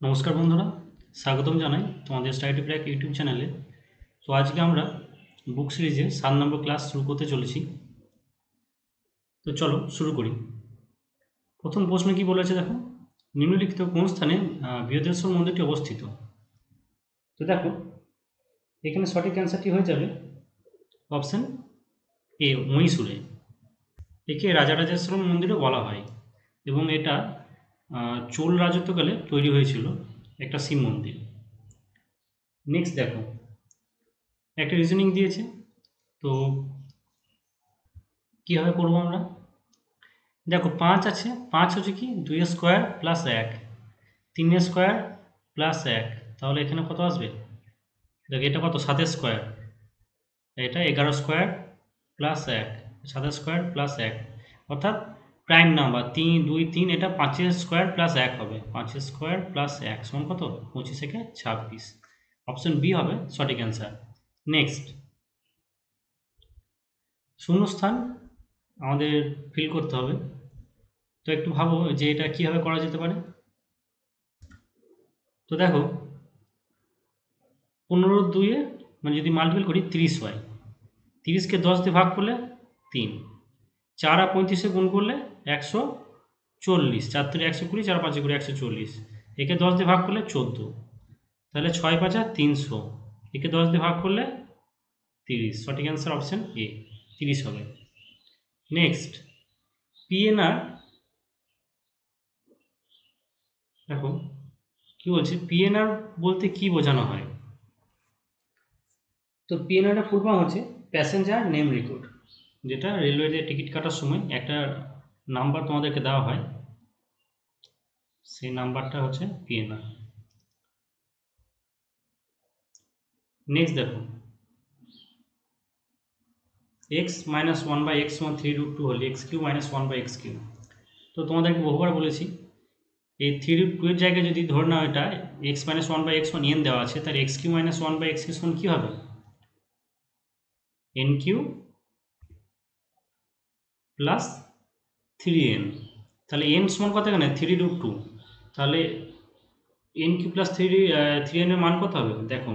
নমস্কার বন্ধুরা, স্বাগতম জানাই তোমাদের স্টাডি ব্র্যাক ইউটিউব চ্যানেলে। তো আজকে আমরা বুক সিরিজে সাত নম্বর ক্লাস শুরু করতে চলেছি। তো চলো শুরু করি। প্রথম প্রশ্ন কি বলেছে দেখো? নিম্নলিখিত কোন স্থানে বৃহদেশ্বর মন্দিরটি অবস্থিত? তো দেখো, এখানে সঠিক অ্যান্সারটি হয়ে যাবে অপশান এ মহীশূরে। একে রাজারাজেশ্বরম মন্দিরও বলা হয় এবং এটা চোল রাজত্বকালে তৈরি হয়েছিল একটা শিব মন্দির। নেক্সট দেখো। একটা রিজনিং দিয়েছে। তো কীভাবে করব আমরা? দেখো, পাঁচ আছে। পাঁচ হচ্ছে কি? দুই স্কোয়ার প্লাস এক। তিন স্কোয়ার প্লাস এক। তাহলে এখানে কত আসবে? দেখো, এটা কত? সাতের স্কোয়ার এটা এগারো স্কোয়ার প্লাস এক। সাতের স্কোয়ার প্লাস এক। অর্থাৎ প্রাইম নাম্বার তিন, দুই, তিন, এটা পাঁচের স্কোয়ার প্লাস এক হবে। পাঁচের স্কোয়ার প্লাস এক সমান কত? পঁচিশ থেকে ছাব্বিশ। অপশন বি হবে সঠিক অ্যান্সার নেক্সট শূন্যস্থান আমাদের ফিল করতে হবে। তো একটু ভাবো যে এটা কীভাবে করা যেতে পারে। তো দেখো, পনেরো দুইয়ে মানে যদি মাল্টিপল করি তিরিশ হয়। তিরিশকে দশ দিয়ে ভাগ করলে তিন। চার আর পঁয়ত্রিশে গুণ করলে একশো চল্লিশ। চার তিনে একশো কুড়ি, চার পাঁচে কুড়ি একশো চল্লিশ। একে দশ দিয়ে ভাগ করলে চোদ্দ। তাহলে ছয় পাঁচ পাঁচা তিনশো। একে দশ দিয়ে ভাগ করলে তিরিশ। সঠিক অ্যান্সার অপশান এ তিরিশ হবে। নেক্সট পিএনআর দেখো, কি বলছে? পিএনআর বলতে কি বোঝানো হয়? তো পিএনআরটা ফর্ম হচ্ছে প্যাসেঞ্জার নেম রেকর্ড যেটা রেলওয়েতে টিকিট কাটার সময় একটা নাম্বার তোমাদেরকে দেওয়া হয়। সেই নাম্বারটা হচ্ছে পিএনআর নেক্সট দেখো। X minus one by X one three root two হলে X cube minus one by X cube তো তোমাদেরকে বহুবার বলেছি, এই থ্রি রুট টু এর জায়গায় যদি ধরে নাও এটা X minus one by X one N দেওয়া আছে, তাহলে X cube minus one by X cube সমান কী হবে? N cube plus three N তাহলে এন সমান কত এখানে? থ্রি রুট টু তাহলে N cube plus three three এনের মান কত হবে? দেখো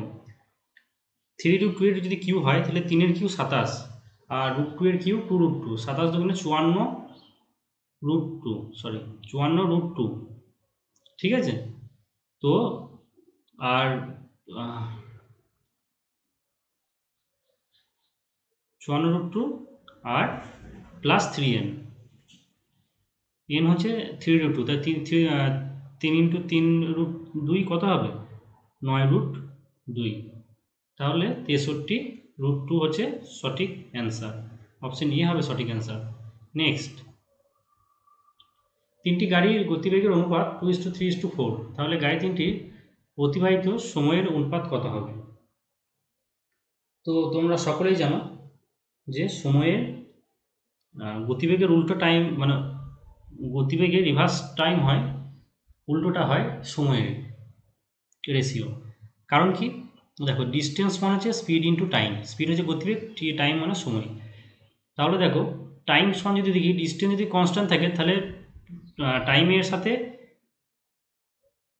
থ্রি রুট টু এর যদি কিউ হয়, তাহলে তিনের কিউ সাতাশ। আর রুট টু এর কিউ টু রুট টু সাতাশ দুগুণে চুয়ান্ন রুট টু সরি চুয়ান্ন রুট টু ঠিক আছে? তো, আর চুয়ান্ন রুট টু আর প্লাস থ্রি এন এন হচ্ছে থ্রি রুট টু তাই থ্রি তিন ইন্টু তিন রুট দুই কত হবে? নয় রুট দুই। তাহলে তেষট্টি রুট টু হচ্ছে সঠিক অ্যান্সার অপশন ই হবে সঠিক অ্যান্সার নেক্সট তিনটি গাড়ির গতিবেগের অনুপাত two is to three is to four তাহলে গাড়ি তিনটির অতিবাহিত সময়ের অনুপাত কত হবে? তো তোমরা সকলেই জানো যে সময়ের গতিবেগের উল্টো টাইম মানে গতিবেগের রিভার্স টাইম হয় উল্টোটা হয় সময়ের রেশিও কারণ কি? দেখো ডিস্টেন্স মানে হচ্ছে স্পিড ইন্টু টাইম স্পিড হচ্ছে গতিবেগ টাইম মানে সময়. তাহলে দেখো টাইম সমান যদি দেখি ডিস্টেন্স যদি কনস্ট্যান্ট থাকে তাহলে টাইমের সাথে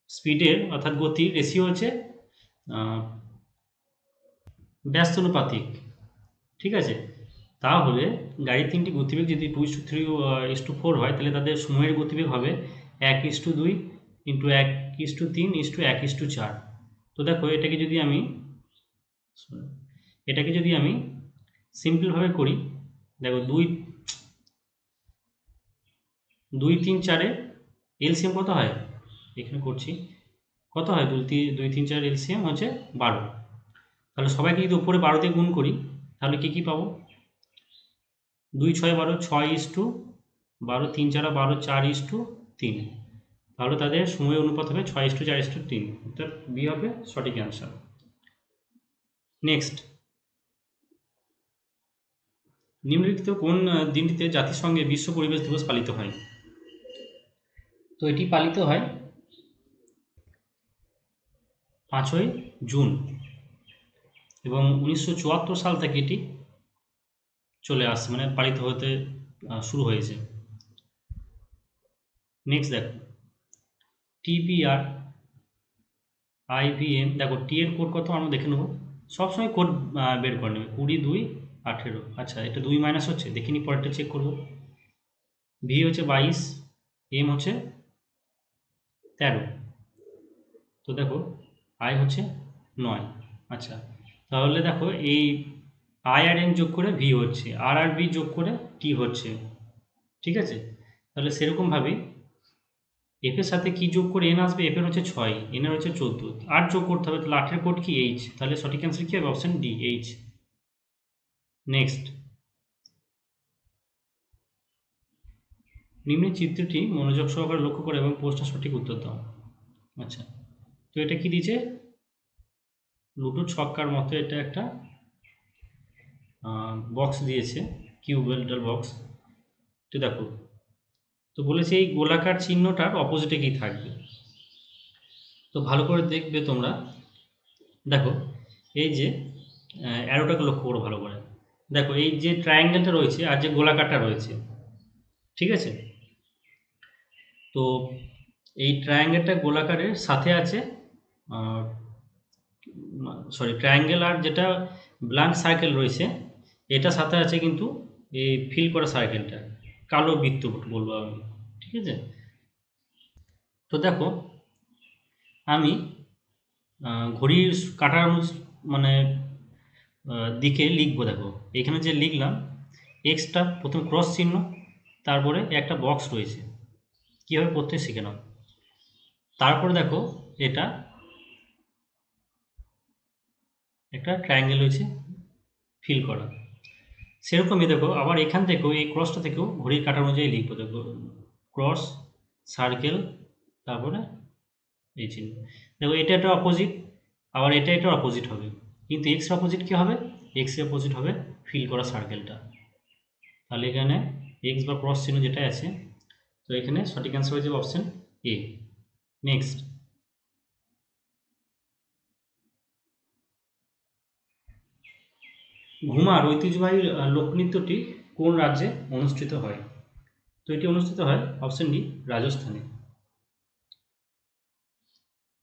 স্পিডের অর্থাৎ গতির রেশিও হচ্ছে আহ, ব্যস্ত অনুপাতিক। ঠিক আছে? তাহলে গাড়ির তিনটি গতিবেগ যদি two is to three is to four হয়, তাহলে তাদের সময়ের গতিবেগ হবে এক ইস টু দুই ইন্টু এক ইস টু তিন ইস টু এক ইস টু চার। তো দেখো, এটাকে যদি আমি এটাকে যদি আমি সিম্পলভাবে করি, দেখো দুই দুই তিন চারে এলসিএম কত হয়? এখানে করছি, কত হয়? দুই তিন দুই তিন চার এলসিএম হচ্ছে বারো। তাহলে সবাইকে যদি উপরে বারো দিয়ে গুণ করি, তাহলে কী কী পাবো? দুই ছয় বারো ছয় ইস টু বারো তিন চারা বারো চার ইস টু তিন। তাহলে তাদের সময় অনুপাত হবে ছয় ইস টু চার ইস টু তিন। অর্থাৎ বি হবে সঠিক অ্যান্সার নেক্সট নিম্নলিখিত কোন দিনটিতে জাতিসংঘে বিশ্ব পরিবেশ দিবস পালিত হয়? তো এটি পালিত হয় পাঁচই জুন এবং উনিশশো চুয়াত্তর সাল থেকে এটি চলে আসছে মানে পালিত হতে শুরু হয়েছে। নেক্সট দেখো। টিপিআর আই ভি এম দেখো টি এর কোড কত আমরা দেখে নেব। সবসময় কোড বের করে নেবে। কুড়ি, দুই, আঠেরো। আচ্ছা এটা দুই মাইনাস হচ্ছে দেখিনি পরেরটা চেক করব। ভি হচ্ছে বাইশ এম হচ্ছে তেরো। তো দেখো আই হচ্ছে নয়। আচ্ছা তাহলে দেখো, এই আই আর এম যোগ করে ভি হচ্ছে, আর আর বি যোগ করে টি হচ্ছে, ঠিক আছে? তাহলে সেরকমভাবে এফ এর সাথে কি যোগ করে এন আসবে? এফ এর হচ্ছে ছয় এন এর হচ্ছে চোদ্দ। আট যোগ করতে হবে, তাহলে আটের কোড কি এইচ তাহলে সঠিক অ্যান্সার কি হবে? অপশন ডি এইচ নেক্সট নিম্নের চিত্রটি মনোযোগ সহকারে লক্ষ্য করে এবং প্রশ্নের সঠিক উত্তর দাও। আচ্ছা। তো এটা কি দিয়েছে? লুডো ছক্কার মতো এটা একটা বক্স দিয়েছে কিউবেলটার বক্স তো দেখো, তো বলেছে এই গোলাকার চিহ্নটার অপোজিটে কি থাকবে। তো ভালো করে দেখবে তোমরা। দেখো, এই যে অ্যারোটাকে লক্ষ্য করো ভালো করে। দেখো, এই যে ট্রায়াঙ্গেলটা রয়েছে আর যে গোলাকারটা রয়েছে, ঠিক আছে? তো এই ট্রায়াঙ্গেলটা গোলাকারের সাথে আছে সরি ট্রায়াঙ্গেল আর যেটা ব্ল্যাঙ্ক সার্কেল রয়েছে এটা সাথে আছে কিন্তু এই ফিল করা সার্কেলটা কালো বৃত্ত বলব আমি, ঠিক আছে? তো দেখো, আমি ঘড়ির কাটার মানে দিকে লিখব দেখো। এখানে যে লিখলাম এক্সটা প্রথম ক্রস চিহ্ন, তারপরে একটা বক্স রয়েছে। কীভাবে পড়তে শিখে নাও। তারপরে দেখো, এটা একটা ট্রায়াঙ্গেল রয়েছে ফিল করা। সেরকমই দেখো, আবার এখান থেকেও, এই ক্রসটা থেকেও ঘড়ির কাটা অনুযায়ী লিখব, দেখো ক্রস সার্কেল তারপরে এই চিহ্ন। দেখো, এটা একটা অপোজিট আবার এটা এটা অপোজিট হবে। কিন্তু এক্স অপোজিট কী হবে? এক্স অপোজিট হবে ফিল করা সার্কেলটা তাহলে এখানে এক্স বা ক্রস চিহ্ন যেটা আছে, তো এখানে সঠিক অ্যান্সার হয়ে যাবে অপশন এ নেক্সট ঘুমার ঐতিহ্যবাহী লোকনৃত্যটি কোন রাজ্যে অনুষ্ঠিত হয়? তো এটি অনুষ্ঠিত হয় অপশন ডি রাজস্থানে।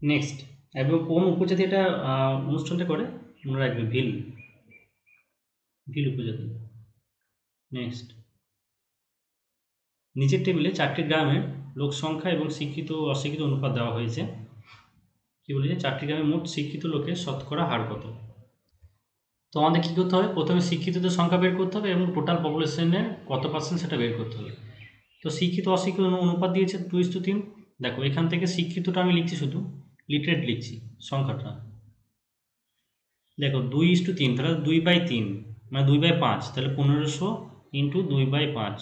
নেক্সট এবং কোন উপজাতি এটা অনুষ্ঠানটা করে? মনে রাখবে ভিল। ভিল উপজাতি। নেক্সট নিচের টেবিলে চারটি গ্রামের লোক সংখ্যা এবং শিক্ষিত অশিক্ষিত অনুপাত দেওয়া হয়েছে। কি বলেছে? চারটি গ্রামে মোট শিক্ষিত লোকের শতকরা হার কত? তো আমাদের কী করতে হবে? প্রথমে শিক্ষিতদের সংখ্যা বের করতে হবে এবং টোটাল পপুলেশনের কত পার্সেন্ট সেটা বের করতে হবে। তো শিক্ষিত, অশিক্ষিত অনুপাত দিয়েছে টু ইস টু তিন? দেখো, এখান থেকে শিক্ষিতটা আমি লিখছি শুধু লিটারেট লিখছি সংখ্যাটা। দেখো, দুই ইস টু তিন, তাহলে দুই বাই তিন মানে দুই বাই পাঁচ, তাহলে পনেরোশো ইন্টু দুই বাই পাঁচ।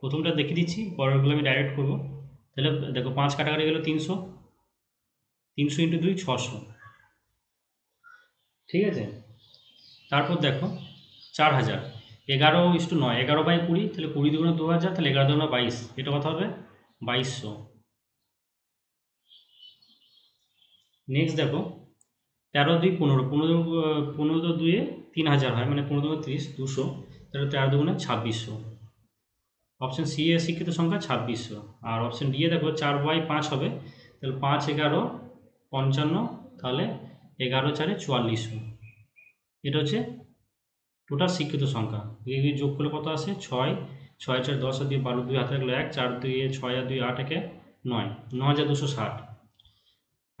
প্রথমটা দেখে দিচ্ছি, পরেরগুলো আমি ডাইরেক্ট করব। তাহলে দেখো, পাঁচ কাটাকাটি গেলো তিনশো তিনশো ইন্টু দুই, ছশো। ঠিক আছে? তারপর দেখো, চার হাজার। এগারো ইস্টু নয়, এগারো বাই কুড়ি, তাহলে কুড়ি দুগুণে দু হাজার, তাহলে এগারো দুগুণে বাইশ। এটা কথা হবে? বাইশশো। নেক্সট দেখো, তেরো দুই পনেরো পনেরো পনেরো দুয়ে তিন হাজার হয় মানে পনেরো দুগুণে তিরিশ, দুশো, তাহলে তেরো দুগুণে ছাব্বিশশো। অপশান সি এ শিক্ষিত সংখ্যা ছাব্বিশশো। আর অপশান ডি এ দেখো, চার বাই পাঁচ হবে, তাহলে পাঁচ এগারো পঞ্চান্ন, তাহলে এগারো চারে চুয়াল্লিশশো। এটা হচ্ছে টোটাল শিক্ষিত সংখ্যা। এই যোগ করলে কত আসে ছয়। ছয় চার দশ দুই বারো, দুই হাতে লাগল এক, চার দুই ছয় আর দুই আট একে নয়। ন হাজার দুশো ষাট।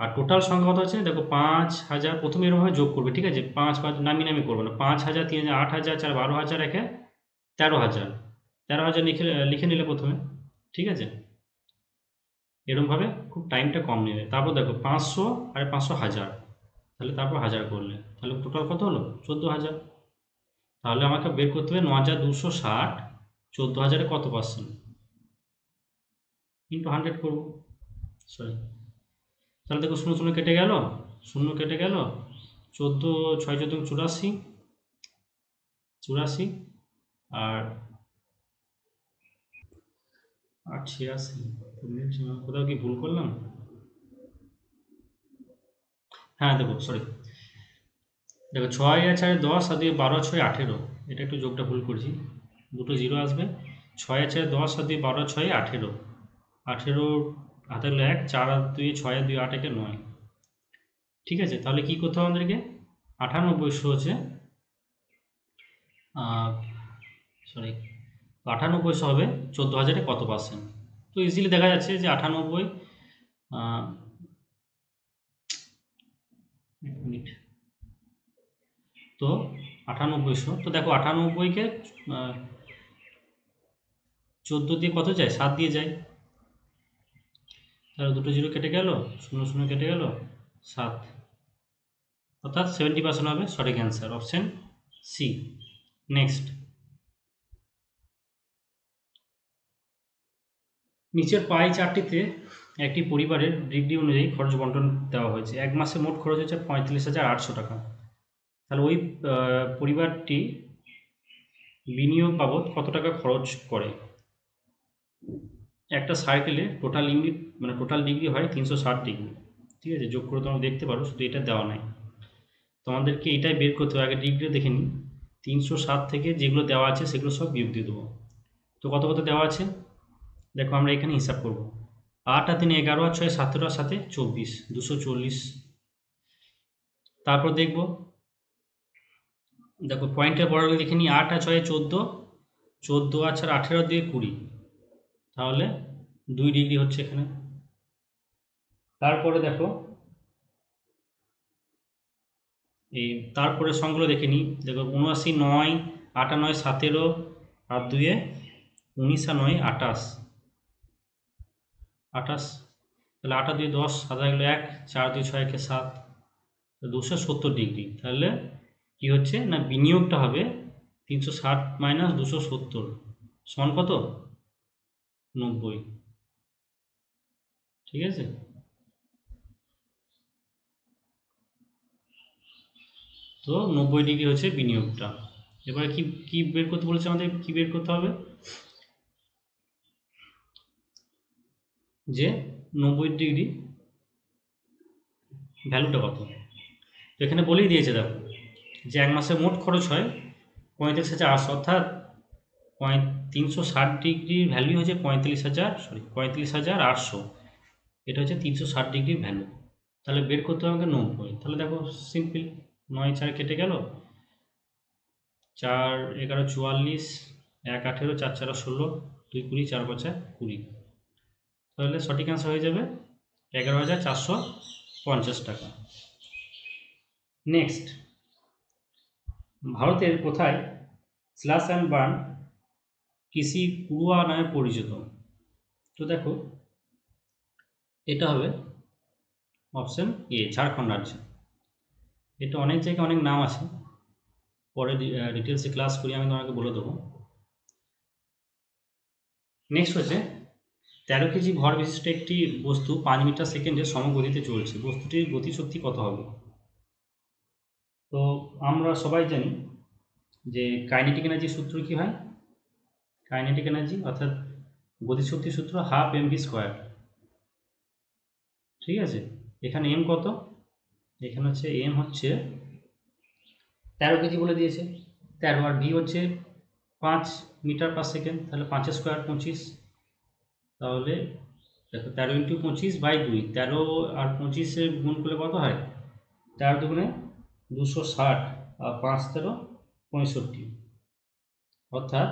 আর টোটাল সংখ্যা কত আছে? দেখো পাঁচ হাজার, প্রথমে এরকমভাবে যোগ করবে, ঠিক আছে? পাঁচ পাঁচ, নামি নামি করব না। পাঁচ হাজার, তিন হাজার, আট হাজার, চার, বারো হাজার একে তেরো হাজার। তেরো হাজার লিখে লিখে নিলে প্রথমে, ঠিক আছে? এরকমভাবে খুব টাইমটা কম নেবে। তারপর দেখো পাঁচশো আর পাঁচশো হাজার। তাহলে তারপর হাজার করলে। তাহলে টোটাল কত হলো? চোদ্দ হাজার। তাহলে আমাকে বের করতে হবে ন হাজার দুশো ষাট। চোদ্দ হাজারে কত পার্সেন্ট ইন্টু হান্ড্রেড করব। সরি তাহলে দেখো শূন্য শূন্য কেটে গেল। শূন্য কেটে গেল। চোদ্দ, ছয় চোদ্দ চুরাশি। চুরাশি। আর আর ছিয়াশি। কোথাও কি ভুল করলাম? হ্যাঁ দেখো সরি দেখো, ছয় আর দশ, আর দুই বারো ছয় আঠেরো। এটা একটু যোগটা ভুল করছি। দুটো জিরো আসবে। ছয় আছে দশ, আর দুই বারো ছয় আঠেরো। আঠেরো হাতে এক, চার আর দুই ছয়, আর দুই আট একে নয়। ঠিক আছে? তাহলে কি করতে হবে আমাদেরকে? আটানব্বইশো হচ্ছে সরি আটানব্বইশো হবে, চোদ্দ হাজারে কত পার্সেন্ট তো ইজিলি দেখা যাচ্ছে যে আটানব্বই তো আটানব্বইশো তো দেখো আটানব্বইকে চোদ্দ দিয়ে কত যায়? সাত দিয়ে যায়। তাহলে দুটো জিরো কেটে গেল, শূন্য শূন্য কেটে গেল, সাত। অর্থাৎ সেভেন্টি পার্সেন্ট হবে, সঠিক অ্যান্সার অপশান সি নেক্সট নিচের পাই চারটিতে একটি পরিবারের ডিগ্রি অনুযায়ী খরচ বন্টন দেওয়া হয়েছে। এক মাসে মোট খরচ হচ্ছে পঁয়তাল্লিশ হাজার আটশো টাকা। তাহলে ওই পরিবারটি বিনিয়োগ বাবদ কত টাকা খরচ করে? একটা সাইকেলে টোটাল ইউনিট মানে টোটাল ডিগ্রি হয় তিনশো ষাট ডিগ্রি ঠিক আছে? যোগ করে তোমরা দেখতে পারো, শুধু এটা দেওয়া নাই। তোমাদেরকে এটাই বের করতে হবে। আগে ডিগ্রি দেখে নিই। তিনশো সাত থেকে যেগুলো দেওয়া আছে সেগুলো সব বিয়োগ দিয়ে দেবো। তো কত কত দেওয়া আছে? দেখো, আমরা এখানে হিসাব করব। আট আর তিন এগারো আর ছয়, সতেরো আর সাথে চব্বিশ। দুশো চল্লিশ। তারপর দেখব দেখো পয়েন্টের বড় লিখে নিই, আট আর ছয় চোদ্দ চোদ্দ আর চার আঠেরো দিয়ে কুড়ি। তাহলে দুই ডিগ্রি হচ্ছে এখানে। তারপরে দেখো, এই তারপরে সংখ্যাগুলো দেখে নিই। দেখো উনআশি, নয় আটা নয় সতেরো, আর দুয়ে উনিশ আর নয় আটাশ আটাশ তাহলে আটা দুই দশ, সাদা গেলো এক, চার দুই ছয় একে সাত। দুশো সত্তর ডিগ্রি তাহলে কি হচ্ছে? না বিনিয়োগটা হবে তিনশো ষাট মাইনাস দুশো সত্তর। সমান কত? নব্বই। ঠিক আছে? তো নব্বই ডিগ্রি হচ্ছে বিনিয়োগটা। এবারে কি কি বের করতে বলেছে আমাদের? কি বের করতে হবে? যে নব্বই ডিগ্রি ভ্যালুটা কত? এখানে বলেই দিয়েছে দেখো। যে এক মাসে মোট খরচ হয় পঁয়ত্রিশ হাজার আটশো, অর্থাৎ তিনশো ষাট ডিগ্রির ভ্যালু হচ্ছে পঁয়তাল্লিশ হাজার সরি পঁয়ত্রিশ হাজার আটশো। এটা হচ্ছে তিনশো ষাট ডিগ্রির ভ্যালু তাহলে বের করতে হবে আমাকে নব্বই। তাহলে দেখো সিম্পল নয় চার কেটে গেল। চার এগারো চুয়াল্লিশ, এক আঠেরো, চার চারো ষোলো, দুই কুড়ি, চার পাঁচা কুড়ি। তাহলে সঠিক অ্যান্সার হয়ে যাবে এগারো হাজার চারশো পঞ্চাশ টাকা। নেক্সট ভারতের কোথায় স্ল্যাশ অ্যান্ড বার্ন কৃষি পুরুয়া নামে পরিচিত? তো দেখো, এটা হবে অপশন এ, ঝাড়খণ্ড রাজ্য। এটা অনেক জায়গায় অনেক নাম আছে। পরে ডিটেলসে ক্লাস করি, আমি তোমাকে বলে দেবো। নেক্সট হচ্ছে, তেরো কেজি ভর বিশিষ্ট একটি বস্তু পাঁচ মিটার সেকেন্ডে সমগতিতে চলছে। বস্তুটির গতিশক্তি কত হবে? তো আমরা সবাই জানি যে কাইনেটিক এনার্জি সূত্র কি হয়? কাইনেটিক এনার্জি অর্থাৎ গতিশক্তি সূত্র হাফ এম স্কোয়ার। ঠিক আছে? এখানে এম কত? এখানে হচ্ছে এম হচ্ছে তেরো কেজি বলে দিয়েছে। তেরো আর ভি হচ্ছে পাঁচ মিটার পার সেকেন্ড। তাহলে পাঁচের স্কোয়ার পঁচিশ। তাহলে দেখো তেরো ইন্টু পঁচিশ বাই দুই। তেরো আর পঁচিশে গুণ করলে কত হয়? তেরো দুগুণে দুশো ষাট পাঁচ তেরো পঁয়ষট্টি। অর্থাৎ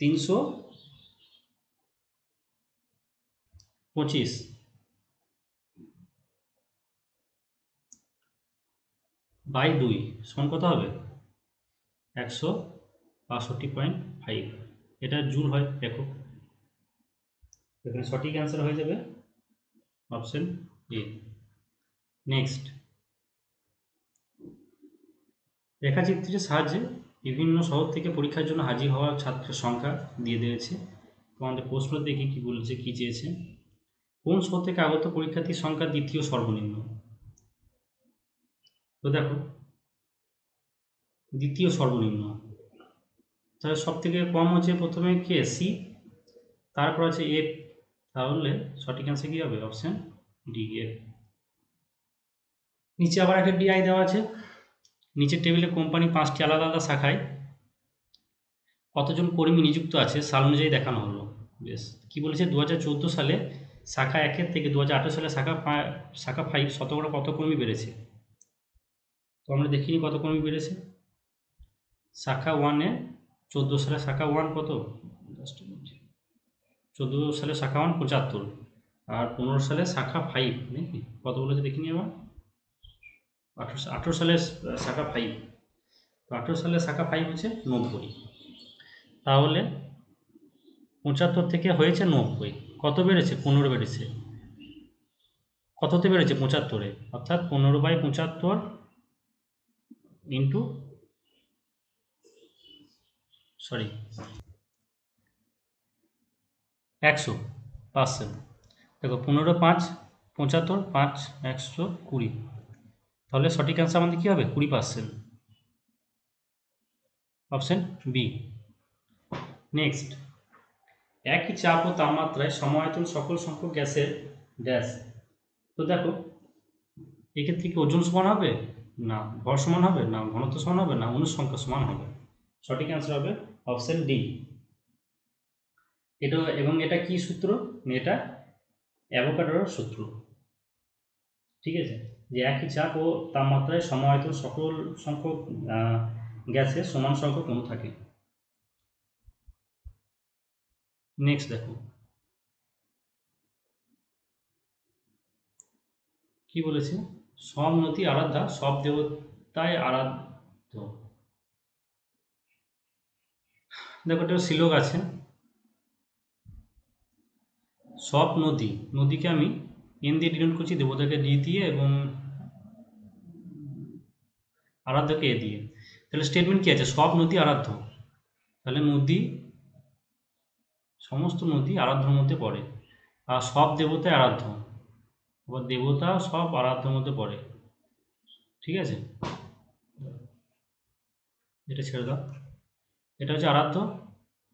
তিনশো পঁচিশ। বাই দুই, সমান কত হবে? একশো বাষট্টি পয়েন্ট ফাইভ। এটা জুল হয়, দেখো। এখানে সঠিক অ্যান্সার হয়ে যাবে অপশন এ নেক্সট রেখাচিত্রের সাহায্যে বিভিন্ন শহর থেকে পরীক্ষার জন্য হাজির হওয়া ছাত্রের সংখ্যা দিয়ে দিয়েছে। তো আমাদের প্রশ্ন দেখি কি বলেছে, কি চেয়েছে? কোন শহর থেকে আগত পরীক্ষার্থীর সংখ্যা দ্বিতীয় সর্বনিম্ন? তো দেখো, দ্বিতীয় সর্বনিম্ন। তাহলে সব থেকে কম হচ্ছে প্রথমে কে? সি তারপর আছে এফ তাহলে সঠিক অ্যান্সার কী হবে? অপশান ডি এফ নিচে আবার একটা ডিআই দেওয়া আছে। নিচের টেবিলে কোম্পানি পাঁচটি আলাদা আলাদা শাখায় কতজন কর্মী নিযুক্ত আছে সাল অনুযায়ী দেখানো হলো। বেশ, কি বলেছে? দু হাজার চোদ্দ সালে শাখা একের থেকে দু হাজার আঠেরো সালে শাখা শাখা ফাইভ শতকরা কত কর্মী বেড়েছে? তো আমরা দেখিনি কত কর্মী বেড়েছে। শাখা ওয়ানে চোদ্দ সালে শাখা ওয়ান কত? চোদ্দ সালে শাখা ওয়ান পঁচাত্তর, আর পনেরো সালে শাখা ফাইভ নাকি? কত বলেছে দেখিনি আবার? আঠেরো আঠেরো সালে শাখা ফাইভ তো আঠেরো সালে শাখা ফাইভ হচ্ছে নব্বই। তাহলে পঁচাত্তর থেকে হয়েছে নব্বই। কত বেড়েছে? পনেরো বেড়েছে। কততে বেড়েছে? পঁচাত্তরে। অর্থাৎ পনেরো বাই পঁচাত্তর ইন্টু সরি, একশো পার্সেন্ট দেখো, পনেরো পাঁচ, পঁচাত্তর পাঁচ, একশো কুড়ি। তাহলে সঠিক অ্যান্সার আমাদের কী হবে? কুড়ি পার্সেন্ট অপশন বি নেক্সট একই চাপ ও তাপমাত্রায় সমায়তন সকল সংখ্যক গ্যাসের ড্যাশ তো দেখো, এক্ষেত্রে কি ওজন সমান হবে? না। ভর সমান হবে? না। ঘনত্ব সমান হবে? না। অনুসংখ্যা সমান হবে। সঠিক অ্যান্সার হবে অপশন ডি এটা এবং এটা কি সূত্র? এটা অ্যাভোকাডোর সূত্র। ঠিক আছে? যে একই চাপ ও তাপমাত্রায় সমায়তন সকল সংখ্যক গ্যাসের সমান সংখ্যক অণু থাকে। নেক্সট দেখো। কি বলেছে? সব নদী আরাধ্যা, সব দেবতায় আরাধ্য। দেখো এটা শ্লোক আছে। সব নদী, নদীকে আমি এন দিয়ে ডিনোট করছি দেবতাকে ডি দিয়ে এবং আরাধ্যকে এ দিয়ে। তাহলে স্টেটমেন্ট কি আছে? সব নদী আরাধ্য। তাহলে নদী, সমস্ত নদী আরাধ্যর মধ্যে পড়ে। আর সব দেবতায় আরাধ্য। আবার দেবতা সব আরাধ্যর মধ্যে পড়ে। ঠিক আছে? এটা ছেড়ে দাও। এটা হচ্ছে আরাধ্য।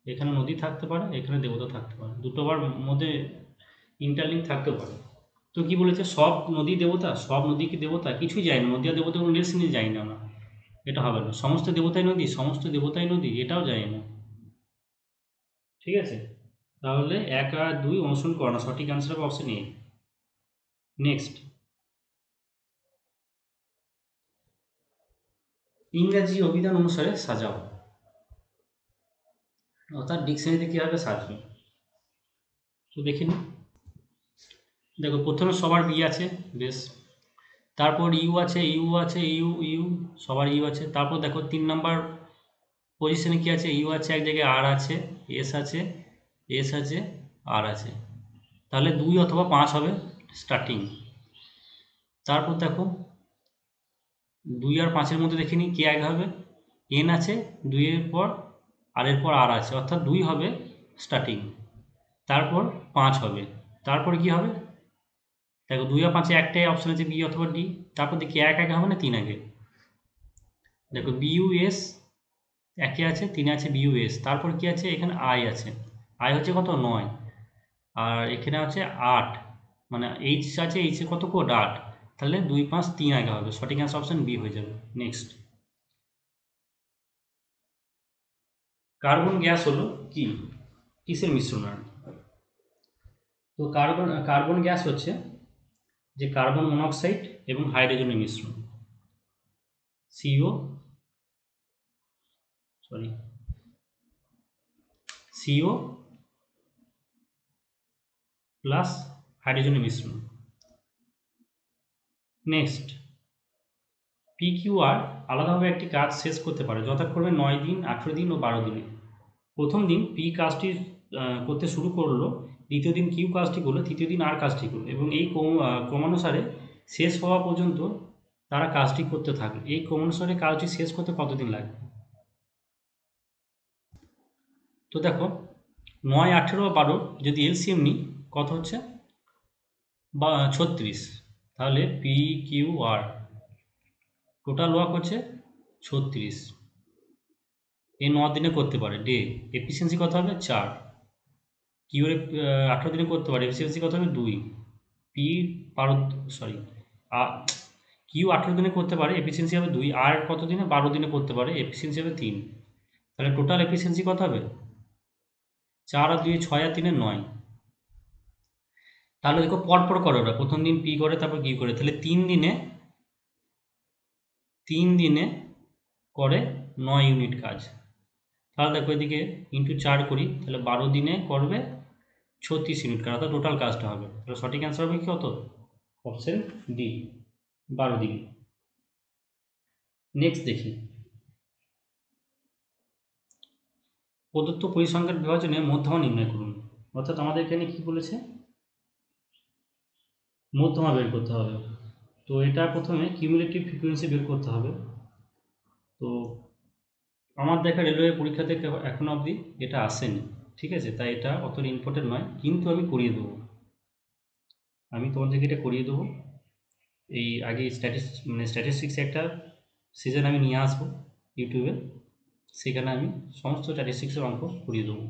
এখানে নদী থাকতে পারে, এখানে দেবতা থাকতে পারে। দুটোবার মধ্যে ইন্টারলিঙ্ক থাকতে পারে। তো কি বলেছে? সব নদী দেবতা, সব নদী কি দেবতা? কিছুই যায় না নদীয়া দেবতা কোনো রিলেশনই যাই না এটা হবে না। সমস্ত দেবতাই নদী, সমস্ত দেবতাই নদী, এটাও যায় না ঠিক আছে? তাহলে এক আর দুই অনুসরণ করো না। সঠিক অ্যান্সার হবে অপশন এ নেক্সট ইংরাজি অভিধান অনুসারে সাজাও। অর্থাৎ ডিকশনারিতে কীভাবে সাজবে তো দেখে নিই। দেখো প্রথমে সবার বি আছে, বেশ। তারপর ইউ আছে ইউ আছে ইউ ইউ সবার ইউ আছে। তারপর দেখো তিন নাম্বার পজিশনে কি আছে? ইউ আছে, এক জায়গায় আর আছে এস আছে এস আছে আর আছে। তাহলে দুই অথবা পাঁচ হবে স্টার্টিং তারপর দেখো দুই আর পাঁচের মধ্যে দেখে নিই কে আগে হবে। এন আছে দুইয়ের পর আর এর পর আর আছে, অর্থাৎ দুই হবে স্টার্টিং তারপর পাঁচ হবে। তারপর কি হবে? দেখো দুই আর পাঁচে একটাই অপশন আছে বি অথবা ডি তারপর দেখি এক আগে হবে না তিন আগে? দেখো বিইউএস একে আছে, তিন আছে বিউএস তারপর কি আছে? এখানে আই আছে। আই হচ্ছে কত? নয়। আর এখানে আছে আট। মানে এইচ আছে এইচে কত কোড? আট। তাহলে দুই, পাঁচ, তিন আগে হবে। সঠিক অ্যান্সার অপশন বি হয়ে যাবে। নেক্সট কার্বন গ্যাস হলো কি? কিসের মিশ্রণ? তো কার্বন কার্বন গ্যাস হচ্ছে যে কার্বন মনোক্সাইড এবং হাইড্রোজেনের মিশ্রণ। সিও সরি সিও প্লাস হাইড্রোজেনের মিশ্রণ। নেক্সট পিকিউআর আলাদাভাবে একটি কাজ শেষ করতে পারে যথাক্রমে নয় দিন, আঠেরো দিন ও বারো দিনে। প্রথম দিন পি কাজটি করতে শুরু করল দ্বিতীয় দিন কিউ কাজটি করল, তৃতীয় দিন আর কাজটি করল এবং এই ক্রম- ক্রমানুসারে শেষ হওয়া পর্যন্ত তারা কাজটি করতে থাকবে এই ক্রমানুসারে কাজটি শেষ করতে কতদিন লাগবে? তো দেখো, নয়, আঠেরো বা বারো যদি এলসিএম নিই, কত হচ্ছে? বা, ছত্রিশ। তাহলে পি কিউ আর টোটাল ওয়ার্ক হচ্ছে ছত্রিশ। এই ন দিনে করতে পারে। ডে এফিসিয়েন্সি কত হবে? চার। কিউ এর আঠেরো দিনে করতে পারে? এফিসিয়েন্সি কত হবে দুই। পি বারো সরি কিউ আঠেরো দিনে করতে পারে এফিসিয়েন্সি হবে দুই। আর কত দিনে? বারো দিনে করতে পারে এফিসিয়েন্সি হবে তিন। তাহলে টোটাল এফিসিয়েন্সি কত হবে? চার আর দুই, ছয় আর তিনে নয়। তাহলে দেখো, পরপর করে ওরা। প্রথম দিন পি করে, তারপর কি করে। তাহলে তিন দিনে তিন দিনে করে নয় ইউনিট কাজ। তাহলে দেখো এদিকে ইন্টু চার করি। তাহলে বারো দিনে করবে ছত্রিশ ইউনিট কাজ অর্থাৎ টোটাল কাজটা হবে। তাহলে সঠিক অ্যান্সার হবে কত অপশন ডি বারো দিন নেক্সট দেখি। প্রদত্ত পরিসংখ্যান বিভাজনে মধ্যমা নির্ণয় করুন। অর্থাৎ আমাদের এখানে কি বলেছে? মধ্যমা বের করতে হবে। তো এটা প্রথমে কিউমুলেটিভ ফ্রিকোয়েন্সি বের করতে হবে। তো আমার দেখা রেলওয়ে পরীক্ষা থেকে এখন অবধি এটা আসেনি। ঠিক আছে? তাই এটা অত ইম্পর্টেন্ট নয়, কিন্তু আমি করিয়ে দেবো। আমি তোমাদেরকে এটা করিয়ে দেবো। এই আগে স্ট্যাটিস মানে স্ট্যাটিস্টিক্স একটা সিজন আমি নিয়ে আসব ইউটিউবে সেখানে আমি সমস্ত স্ট্যাটিস্টিক্সের অঙ্ক করিয়ে দেবো।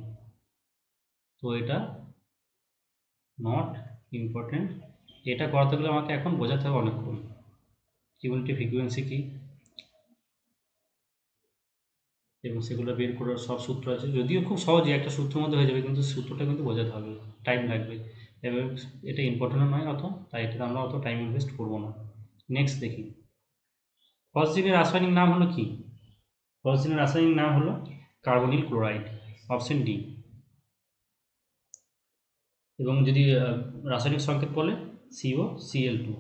তো এটা নট ইম্পর্টেন্ট এটা করাতে গেলে আমাকে এখন বোঝাতে হবে অনেকক্ষণ। কিউনিটি ফ্রিকুয়েন্সি কী? এবং সেগুলো বের করার সব সূত্র আছে। যদিও খুব সহজে একটা সূত্রের মধ্যে হয়ে যাবে, কিন্তু সূত্রটা কিন্তু বোঝাতে হবে। টাইম লাগবে। এবং এটা ইম্পর্টেন্ট নয় অত, তাই এটাতে আমরা অত টাইম ইনভেস্ট করব না। নেক্সট দেখি। ফসজিনের রাসায়নিক নাম হলো কি? ফসজিনের রাসায়নিক নাম হলো কার্বনিল ক্লোরাইড, অপশন ডি। এবং যদি রাসায়নিক সংকেত বলে সিও সিএল টু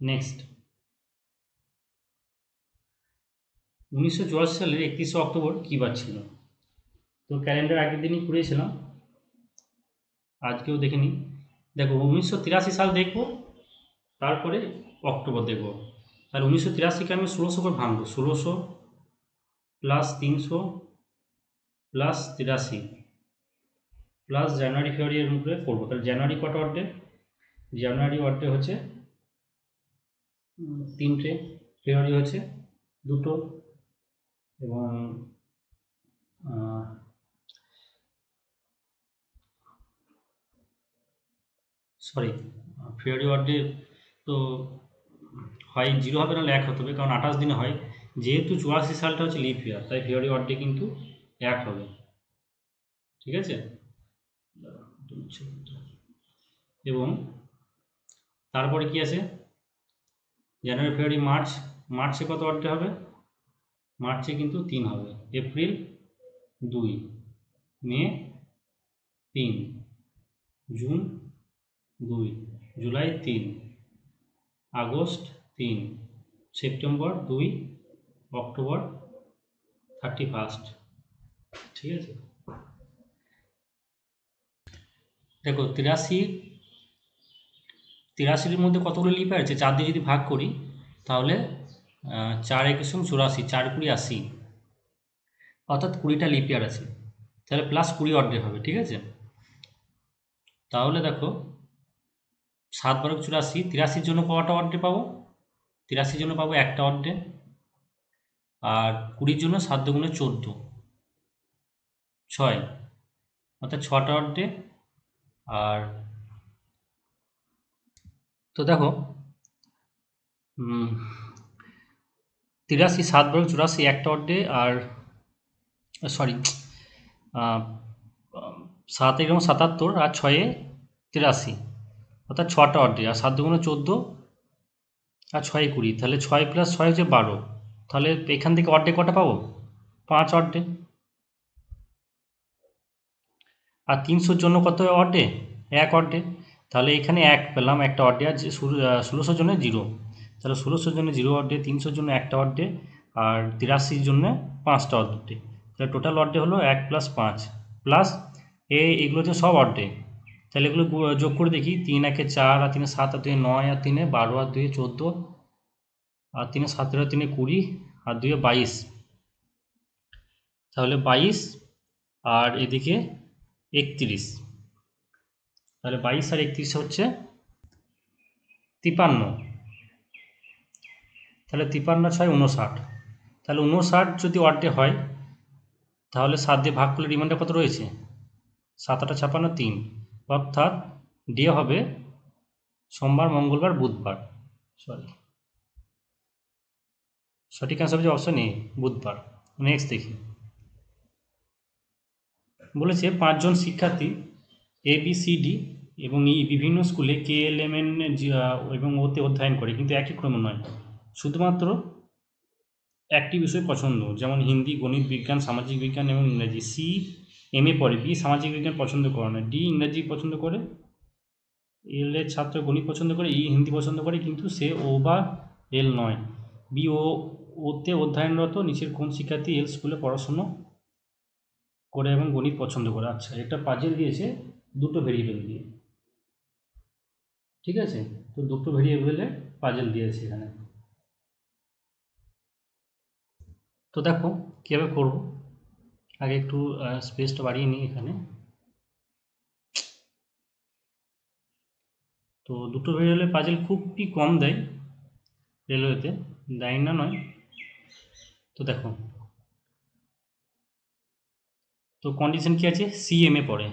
নেক্সট উনিশশো চুরাশি সালের একত্রিশে অক্টোবর কী বার ছিল? তো ক্যালেন্ডার আগের দিনই করিয়েছিলাম আজকেও দেখে নিই। দেখো, উনিশশো তিরাশি সাল দেখব, তারপরে অক্টোবর দেখব। তাহলে উনিশশো তিরাশিকে আমি ষোলোশো করে ভাঙবো। ষোলোশো প্লাস তিনশো প্লাস তিরাশি প্লাস জানুয়ারি, ফেব্রুয়ারি এর মধ্যে করব তাহলে জানুয়ারি কটা অর্ডে জানুয়ারি অর্ডে হচ্ছে তিনটে। ফেব্রুয়ারি হচ্ছে দুটো। এবং সরি ফেব্রুয়ারি ওয়ার্ডে তো হয় জিরো হবে নাহলে এক হতে হবে, কারণ আঠাশ দিনে হয়। যেহেতু চুরাশি সালটা হচ্ছে লিপ ইয়ার তাই ফেব্রুয়ারি ওয়ার্ডে কিন্তু এক হবে। ঠিক আছে? এবং তারপরে কি আছে? জানুয়ারি ফেব্রুয়ারি মার্চ মার্চে কত ওয়ার্ডে হবে? মার্চে কিন্তু তিন হবে। এপ্রিল দুই, মে তিন, জুন দুই, জুলাই তিন, আগস্ট তিন, সেপ্টেম্বর দুই, অক্টোবর থার্টি ফার্স্ট ঠিক আছে? দেখো, তিরাশি, তিরাশির মধ্যে কতগুলো লিপ আছে? চার দিয়ে যদি ভাগ করি, তাহলে চার সঙ্গে চুরাশি, চার কুড়ি আশি। অর্থাৎ কুড়িটা লিপ ইয়ার আছে। তাহলে প্লাস কুড়ি অর্ডে হবে, ঠিক আছে? তাহলে দেখো, সাত বারো চুরাশি, তিরাশির জন্য কটা অর্ডে পাবো? তিরাশির জন্য পাবো একটা অর্ডে আর কুড়ির জন্য সাত দুগুণে চোদ্দ। ছয়। অর্থাৎ ছটা অর্ডে আর তো দেখো তিরাশি, সাত বারো চুরাশি একটা অর্ডে আর সরি সাত এরকম সাতাত্তর আর ছয়ে তিরাশি, অর্থাৎ ছটা অর্ডে আর সাত দুগুণে চোদ্দ আর ছয় কুড়ি, তাহলে ছয় প্লাস ছয় হচ্ছে বারো, তাহলে এখান থেকে অর্ডে কটা পাবো? পাঁচ অর্ডে আর তিনশোর জন্য কত অর্ডে এক অর্ডে তাহলে এখানে এক পেলাম একটা অর্ডে আর ষোলোশোর জন্য জিরো তাহলে ষোলোশোর জন্য জিরো অর্ডে, তিনশোর জন্য একটা অর্ডে, আর তিরাশির জন্য পাঁচটা অর্ডে। তাহলে টোটাল অর্ডে হলো এক প্লাস পাঁচ। প্লাস এ এগুলো হচ্ছে সব অর্ডে। তাহলে এগুলো যোগ করে দেখি, তিন একে চার, আর তিনে সাত, আর দুয়ে নয়, আর তিনে বারো, আর দুয়ে চোদ্দ, আর তিনে সতেরো তিনে কুড়ি, আর দুয়ে বাইশ। তাহলে বাইশ, আর এদিকে একত্রিশ। তাহলে বাইশ আর একত্রিশ হচ্ছে তিপান্ন। তাহলে তিপান্ন ছয় উনষাট তাহলে উনষাট যদি ওয়ার্ডে হয়, তাহলে সাত দিয়ে ভাগ করলে রিমাইন্ডার কত রয়েছে? সাত আটা ছাপান্ন, তিন। অর্থাৎ ডে হবে সোমবার, মঙ্গলবার, বুধবার। সরি সঠিক অ্যান্সার হচ্ছে অপশন এ বুধবার। নেক্সট দেখি। বলেছে, পাঁচজন শিক্ষার্থী এ বি সি ডি এবং ই বিভিন্ন স্কুলে কে এল এম এন এবং ওতে অধ্যয়ন করে, কিন্তু একই ক্রমে নয়। শুধুমাত্র একটি বিষয় পছন্দ, যেমন হিন্দি, গণিত বিজ্ঞান, সামাজিক বিজ্ঞান এবং ইংরাজি। সি এম এ পড়ে বি সামাজিক বিজ্ঞান পছন্দ করে না ডি ইংরাজি পছন্দ করে এল এর ছাত্র গণিত পছন্দ করে ই হিন্দি পছন্দ করে, কিন্তু সে ও বা এল নয়। বি ও ওতে অধ্যয়নরত নিচের কোন শিক্ষার্থী এল স্কুলে পড়াশুনো করে এবং গণিত পছন্দ করে? আচ্ছা এটা পাজেল দিয়েছে, দুটো ভেরিয়েবল দিয়ে। ঠিক আছে? তো দুটো ভেরিয়েবলে পাজেল দিয়েছে এখানে। তো দেখো, কীভাবে করব? আগে একটু স্পেসটা বাড়িয়ে নিই এখানে। তো দুটো ভেরিয়েবলে পাজেল খুবই কম দেয় রেলওয়েতে দেয় না, নয়। তো দেখো। তো কন্ডিশন কি আছে? সি এম এ পড়ে।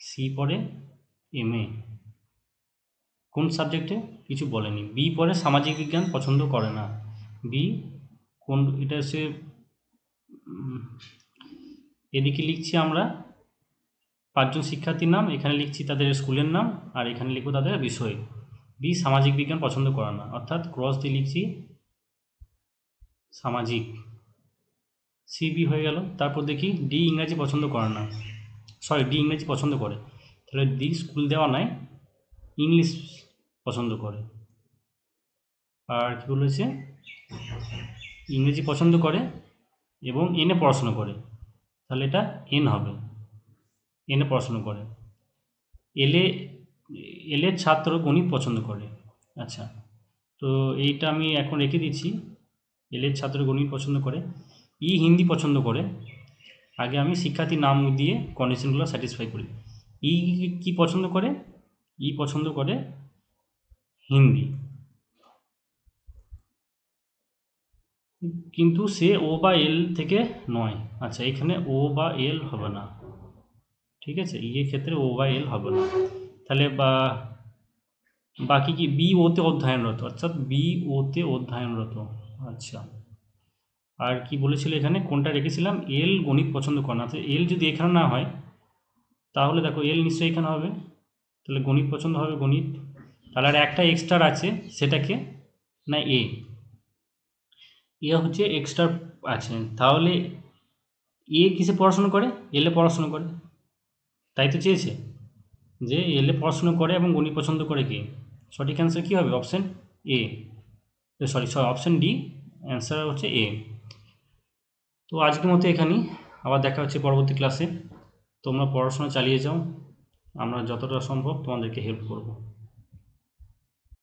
সি পড়ে এম এ কোন সাবজেক্টে কিছু বলেনি। বি পড়ে সামাজিক বিজ্ঞান, পছন্দ করে না। বি কোন এটা সে এদিকে লিখছি আমরা, পাঁচজন শিক্ষার্থীর নাম, এখানে লিখছি তাদের স্কুলের নাম, আর এখানে লিখব তাদের বিষয়। বি, সামাজিক বিজ্ঞান পছন্দ করে না। অর্থাৎ ক্রস দিয়ে লিখছি সামাজিক। সিবি হয়ে গেল। তারপর দেখি ডি ইংরাজি পছন্দ করে না। সরি ডি ইংরাজি পছন্দ করে। তাহলে ডি স্কুল দেওয়া নাই। ইংলিশ পছন্দ করে। আর কি বলেছে? ইংরেজি পছন্দ করে এবং এনে পড়াশোনা করে, তাহলে এটা এন হবে। এনে পড়াশোনা করে। এলে এলের ছাত্র গণিত পছন্দ করে। আচ্ছা তো এইটা আমি এখন রেখে দিচ্ছি। এলের ছাত্র গণিত পছন্দ করে। ই হিন্দি পছন্দ করে। আগে আমি শিক্ষার্থীর নাম দিয়ে কন্ডিশনগুলো স্যাটিসফাই করি। ই কি পছন্দ করে? ই পছন্দ করে হিন্দি। কিন্তু সে ও বা এল থেকে নয়। আচ্ছা এখানে ও বা এল হবে না। ঠিক আছে? ই এর ক্ষেত্রে ও বা এল হবে না। তাহলে বা, বাকি কি বি ওতে অধ্যয়নরত? অর্থাৎ বি ওতে অধ্যয়নরত। আচ্ছা। আর কি বলেছিল এখানে? কোনটা রেখেছিলাম? এল গণিত পছন্দ করে না। এল যদি এখানে না হয়, তাহলে দেখো এল নিশ্চয়ই এখানে হবে। তাহলে গণিত পছন্দ হবে গণিত। তাহলে আর একটা এক্সট্রা আছে, সেটাকে না এ? এ হচ্ছে এক্সট্রা আছে তাহলে এ কিসে পড়াশুনো করে? এলে পড়াশুনো করে। তাই তো চেয়েছে যে এলে পড়াশুনো করে এবং গণিত পছন্দ করে কে? সঠিক অ্যান্সার কী হবে? Option A sorry sorry option D answer হচ্ছে এ তো আজকের মতো এখানেই। আবার দেখা হচ্ছে পরবর্তী ক্লাসে তোমরা পড়াশোনা চালিয়ে যাও। আমরা যতটা সম্ভব তোমাদেরকে হেল্প করব।